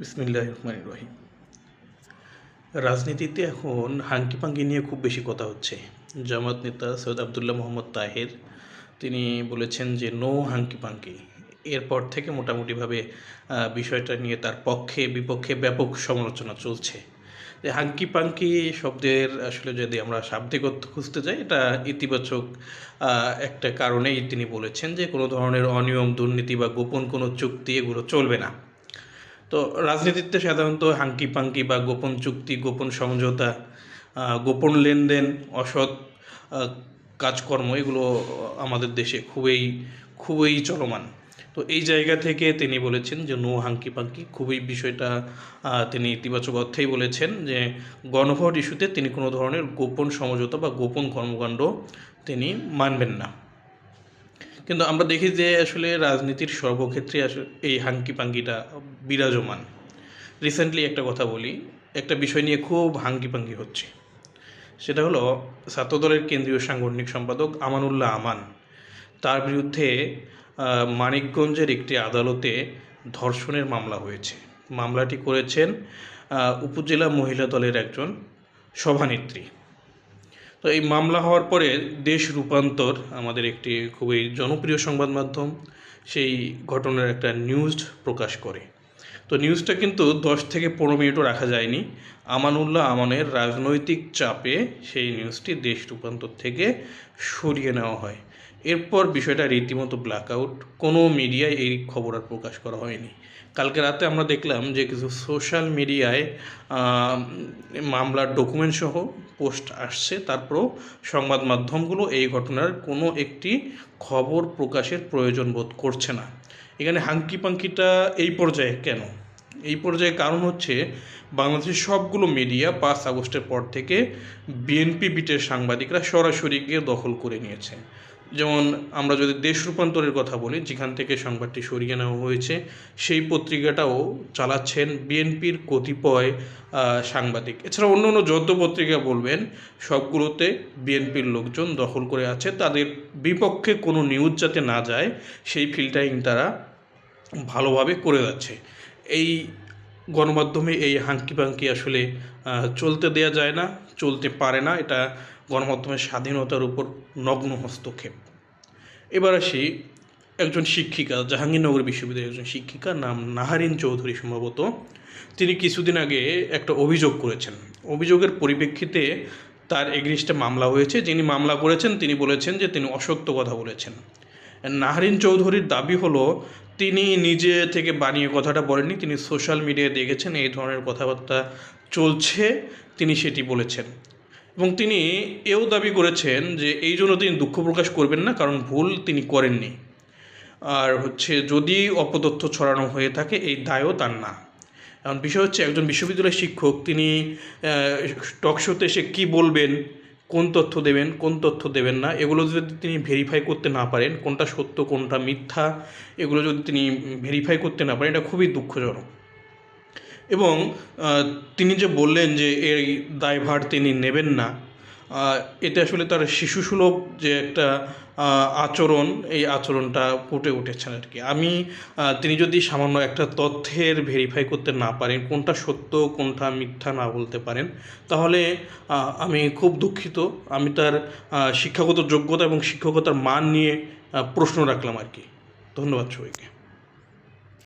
বিসমিল্লাহ রহমান রহিম রাজনীতিতে এখন হাঙ্কি পাঙ্কি নিয়ে খুব বেশি কথা হচ্ছে। জামাত নেতা সৈয়দ আবদুল্লাহ মোহাম্মদ তাহের, তিনি বলেছেন যে, নো হাঙ্কি পাঙ্কি। এরপর থেকে মোটামুটিভাবে বিষয়টা নিয়ে তার পক্ষে, বিপক্ষে ব্যাপক সমালোচনা চলছে। যে, হাঙ্কি পাঙ্কি শব্দের আসলে যদি আমরা শাব্দিক অর্থ খুঁজতে যাই, এটা ইতিবাচক একটা কারণেই তিনি বলেছেন যে, কোনো ধরনের অনিয়ম, দুর্নীতি বা গোপন কোনো চুক্তি এগুলো চলবে না। তো রাজনীতিতে সাধারণত হাঙ্কি পাঙ্কি বা গোপন চুক্তি, গোপন সমঝোতা গোপন লেনদেন, অসৎ কাজকর্ম, এগুলো আমাদের দেশে খুবই খুবই চলমান। তো এই জায়গা থেকে তিনি বলেছেন যে, নো হাঙ্কি পাঙ্কি। খুবই বিষয়টা তিনি ইতিবাচক অর্থেই বলেছেন যে, গণভোট ইস্যুতে তিনি কোনো ধরনের গোপন সমঝোতা বা গোপন কর্মকাণ্ড তিনি মানবেন না। কিন্তু আমরা দেখি যে আসলে রাজনীতির সর্বক্ষেত্রে এই হাঙ্কি পাঙ্কিটা বিরাজমান। রিসেন্টলি একটা কথা বলি, একটা বিষয় নিয়ে খুব হাঙ্কি পাঙ্কি হচ্ছে। সেটা হলো ছাত্রদলের কেন্দ্রীয় সাংগঠনিক সম্পাদক আমানুল্লাহ আমান। তার বিরুদ্ধে মানিকগঞ্জের একটি আদালতে ধর্ষণের মামলা হয়েছে। মামলাটি করেছেন উপজেলা মহিলা দলের একজন সভানেত্রী। তো এই মামলা হওয়ার পরে দেশ রূপান্তর আমাদের একটি খুবই জনপ্রিয় সংবাদ মাধ্যম, সেই ঘটনার একটা নিউজ প্রকাশ করে। তো নিউজটা কিন্তু দশ থেকে পনেরো মিনিটও রাখা যায়নি। আমানুল্লাহ আমানের রাজনৈতিক চাপে সেই নিউজটি দেশ রূপান্তর থেকে সরিয়ে নেওয়া হয়। এরপর বিষয়টা রীতিমতো ব্ল্যাকআউট কোনো মিডিয়ায় এই খবর আর প্রকাশ করা হয়নি। কালকে রাতে আমরা দেখলাম যে কিছু সোশ্যাল মিডিয়ায় মামলার ডকুমেন্ট সহ পোস্ট আসছে। তারপরও সংবাদ মাধ্যমগুলো এই ঘটনার কোনো একটি খবর প্রকাশের প্রয়োজন বোধ করছে না। এখানে হাঙ্কি পাঙ্কিটা এই পর্যায়ে কেন? এই পর্যায়ে কারণ হচ্ছে বাংলাদেশের সবগুলো মিডিয়া পাঁচ আগস্টের পর থেকে বিএনপি বিটের সাংবাদিকরা সরাসরি গিয়ে দখল করে নিয়েছে। যেমন আমরা যদি দেশ রূপান্তরের কথা বলি, যেখান থেকে সংবাদটি সরিয়ে নেওয়া হয়েছে, সেই পত্রিকাটাও চালাচ্ছেন বিএনপির কতিপয় সাংবাদিক। এছাড়া অন্য অন্য যত পত্রিকা বলবেন, সবগুলোতে বিএনপির লোকজন দখল করে আছে। তাদের বিপক্ষে কোনো নিউজ যাতে না যায়, সেই ফিল্টারিং তারা ভালোভাবে করে যাচ্ছে। এই গণমাধ্যমে এই হাঙ্কি পাঙ্কি আসলে চলতে দেয়া যায় না, চলতে পারে না। এটা গণমাধ্যমের স্বাধীনতার উপর নগ্ন হস্তক্ষেপ। এবার আসি একজন শিক্ষিকা, জাহাঙ্গীরনগর বিশ্ববিদ্যালয়ের একজন শিক্ষিকা নাম নাহারিন চৌধুরী সম্ভবত। তিনি কিছুদিন আগে একটা অভিযোগ করেছেন। অভিযোগের পরিপ্রেক্ষিতে তার এগনিস্টে মামলা হয়েছে। যিনি মামলা করেছেন, তিনি বলেছেন যে তিনি অসত্য কথা বলেছেন। নাহরিন চৌধুরীর দাবি হলো, তিনি নিজে থেকে বানিয়ে কথাটা বলেননি, তিনি সোশ্যাল মিডিয়ায় দেখেছেন, এই ধরনের কথাবার্তা চলছে, তিনি সেটি বলেছেন। এবং তিনি এও দাবি করেছেন যে, এই জন্য তিনি দুঃখ প্রকাশ করবেন না, কারণ ভুল তিনি করেননি। আর হচ্ছে, যদি অপতথ্য ছড়ানো হয়ে থাকে, এই দায়ও তার না। এখন বিষয় হচ্ছে, একজন বিশ্ববিদ্যালয়ের শিক্ষক, তিনি টক শোতে এসে কী বলবেন কোন তথ্য দেবেন, কোন তথ্য দেবেন না, এগুলো যদি তিনি ভেরিফাই করতে না পারেন, কোনটা সত্য, কোনটা মিথ্যা, এগুলো যদি তিনি ভেরিফাই করতে না পারেন, এটা খুবই দুঃখজনক। এবং তিনি যে বললেন যে এই দায়ভার তিনি নেবেন না এতে আসলে তার শিশুসুলভ যে একটা আচরণ, এই আচরণটা ফুটে উঠেছেন আর কি। আমি তিনি যদি সামান্য একটা তথ্যের ভেরিফাই করতে না পারেন, কোনটা সত্য, কোনটা মিথ্যা না বলতে পারেন, তাহলে আমি খুব দুঃখিত। আমি তার শিক্ষাগত যোগ্যতা এবং শিক্ষকতার মান নিয়ে প্রশ্ন রাখলাম আর কি। ধন্যবাদ সবাইকে।